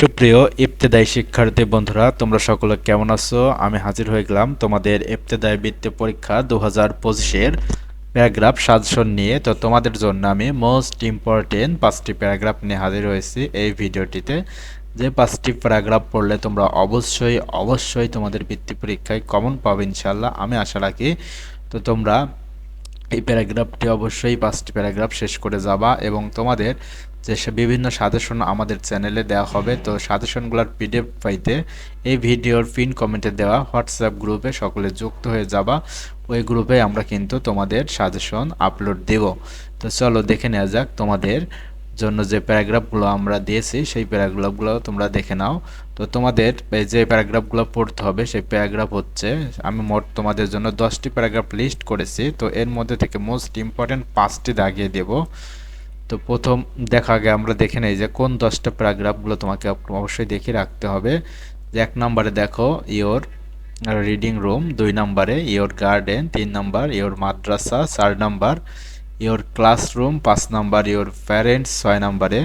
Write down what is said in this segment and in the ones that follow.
সুপ্রিয় ইবতেদায়ী শিক্ষার্থী বন্ধুরা, তোমরা সকলে কেমন আছো? আমি হাজির হয়ে গেলাম তোমাদের ইবতেদায়ী বৃত্তি পরীক্ষা দু হাজার পঁচিশের প্যারাগ্রাফ সাজেশন নিয়ে। তো তোমাদের জন্য আমি মোস্ট ইম্পর্টেন্ট পাঁচটি প্যারাগ্রাফ নিয়ে হাজির হয়েছি এই ভিডিওটিতে। যে পাঁচটি প্যারাগ্রাফ পড়লে তোমরা অবশ্যই অবশ্যই তোমাদের বৃত্তি পরীক্ষায় কমন পাবে ইনশাল্লাহ আমি আশা রাখি। তো তোমরা এই প্যারাগ্রাফটি অবশ্যই পাঁচটি প্যারাগ্রাফ শেষ করে যাবা এবং তোমাদের যে বিভিন্ন সাজেশন আমাদের চ্যানেলে দেওয়া হবে, তো সাজেশনগুলোর পিডিএফ পাইতে এই ভিডিওর পিন কমেন্টে দেওয়া হোয়াটসঅ্যাপ গ্রুপে সকলে যুক্ত হয়ে যাবা। ওই গ্রুপে আমরা কিন্তু তোমাদের সাজেশন আপলোড দেব। তো চলো দেখে নেওয়া যাক তোমাদের জন্য যে প্যারাগ্রাফগুলো আমরা দিয়েছি, সেই প্যারাগ্রাফগুলো তোমরা দেখে নাও। তো তোমাদের যে প্যারাগ্রাফগুলো পড়তে হবে, সেই প্যারাগ্রাফ হচ্ছে, আমি মোট তোমাদের জন্য দশটি প্যারাগ্রাফ লিস্ট করেছি। তো এর মধ্যে থেকে মোস্ট ইম্পর্টেন্ট পাঁচটি দাগিয়ে দেব। তো প্রথম দেখা আগে আমরা দেখে নেই যে কোন দশটা প্যারাগ্রাফগুলো তোমাকে অবশ্যই দেখে রাখতে হবে। যে এক নম্বরে দেখো ইয়োর রিডিং রুম, দুই নম্বরে ইয়োর গার্ডেন, তিন নম্বর ইয়োর মাদ্রাসা, চার নম্বর ইয়োর ক্লাসরুম পাঁচ নাম্বার ইয়োর প্যারেন্টস ছয় নাম্বারে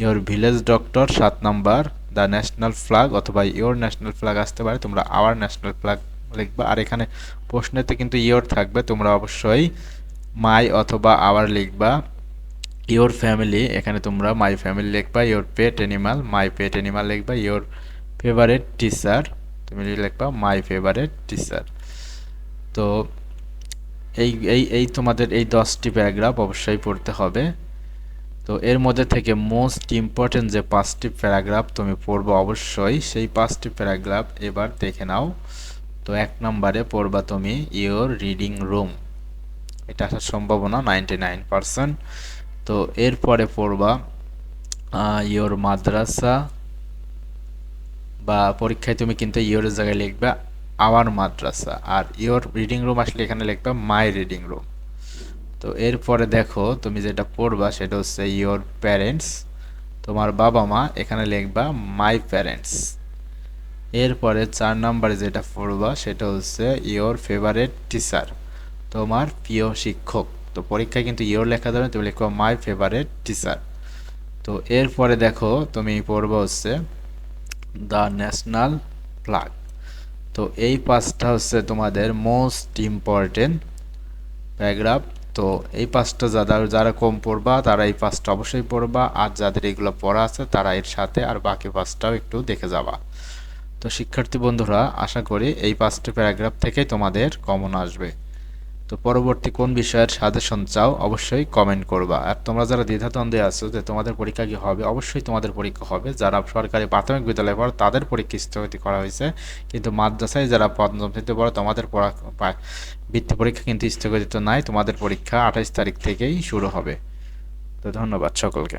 ইয়োর ভিলেজ ডক্টর সাত নাম্বার, দ্য ন্যাশনাল ফ্ল্যাগ অথবা ইয়োর ন্যাশনাল ফ্ল্যাগ আসতে পারে, তোমরা আওয়ার ন্যাশনাল ফ্ল্যাগ লিখবা। আর এখানে প্রশ্নেতে কিন্তু ইয়োর থাকবে, তোমরা অবশ্যই মাই অথবা আওয়ার লিখবা। ইয়োর ফ্যামিলি, এখানে তোমরা মাই ফ্যামিলি লিখবা your pet animal, my pet animal লিখবা ইয়োর ফেভারেট টিচার, তুমি লিখবা মাই ফেভারেট টিচার। তো এই এই এই তোমাদের এই দশটি প্যারাগ্রাফ অবশ্যই পড়তে হবে। তো এর মধ্যে থেকে মোস্ট ইম্পর্টেন্ট যে পাঁচটি প্যারাগ্রাফ তুমি পড়ব অবশ্যই, সেই পাঁচটি প্যারাগ্রাফ এবার দেখে নাও। তো এক নম্বরে পড়বা তুমি ইওর রিডিং রুম এটা আসার সম্ভাবনা নাইনটি নাইন পারসেন্ট তো এরপরে পড়বা ইওর মাদ্রাসা বা পরীক্ষায় তুমি কিন্তু ইওরের জায়গায় লিখবা আওয়ার মাদ্রাসা। আর ইওর রিডিং রুম আসলে এখানে লিখবা, মাই রিডিং রুম। তো এরপরে দেখো, তুমি যেটা পড়বা সেটা হচ্ছে ইওর প্যারেন্টস। তোমার বাবা মা এখানে লিখবা, মাই প্যারেন্টস। এরপরে চার নম্বরে যেটা পড়বা সেটা হচ্ছে ইওর ফেভারেট টিচার, তোমার প্রিয় শিক্ষক। তো পরীক্ষায় কিন্তু ইওর লেখা ধরে, তুমি লিখবা, মাই ফেভারেট টিচার। তো এরপরে দেখো, তুমি পড়বা হচ্ছে দ্য ন্যাশনাল ফ্ল্যাগ। তো এই পাঁচটা হচ্ছে তোমাদের মোস্ট ইম্পর্টেন্ট প্যারাগ্রাফ তো এই পাঁচটা যারা যারা কম পড়বা, তারা এই পাঁচটা অবশ্যই পড়বা। আর যাদের এগুলো পড়া আছে, তারা এর সাথে আর বাকি পাঁচটাও একটু দেখে যাবা। তো শিক্ষার্থী বন্ধুরা, আশা করি এই পাঁচটা প্যারাগ্রাফ থেকেই তোমাদের কমন আসবে। তো পরবর্তী কোন বিষয়ের সাজেশন চাও অবশ্যই কমেন্ট করবা। আর তোমরা যারা দ্বিধাদ্বন্দ্বে আছো যে তোমাদের পরীক্ষা কি হবে, অবশ্যই তোমাদের পরীক্ষা হবে। যারা সরকারি প্রাথমিক বিদ্যালয়ে পড়ো, তাদের পরীক্ষা স্থগিত করা হয়েছে। কিন্তু মাদ্রাসায় যারা পঞ্চম শ্রেণীতে পড়ো, তোমাদের বৃত্তি পরীক্ষা কিন্তু স্থগিত নাই। তোমাদের পরীক্ষা আঠাইশ তারিখ থেকেই শুরু হবে। তো ধন্যবাদ সকলকে।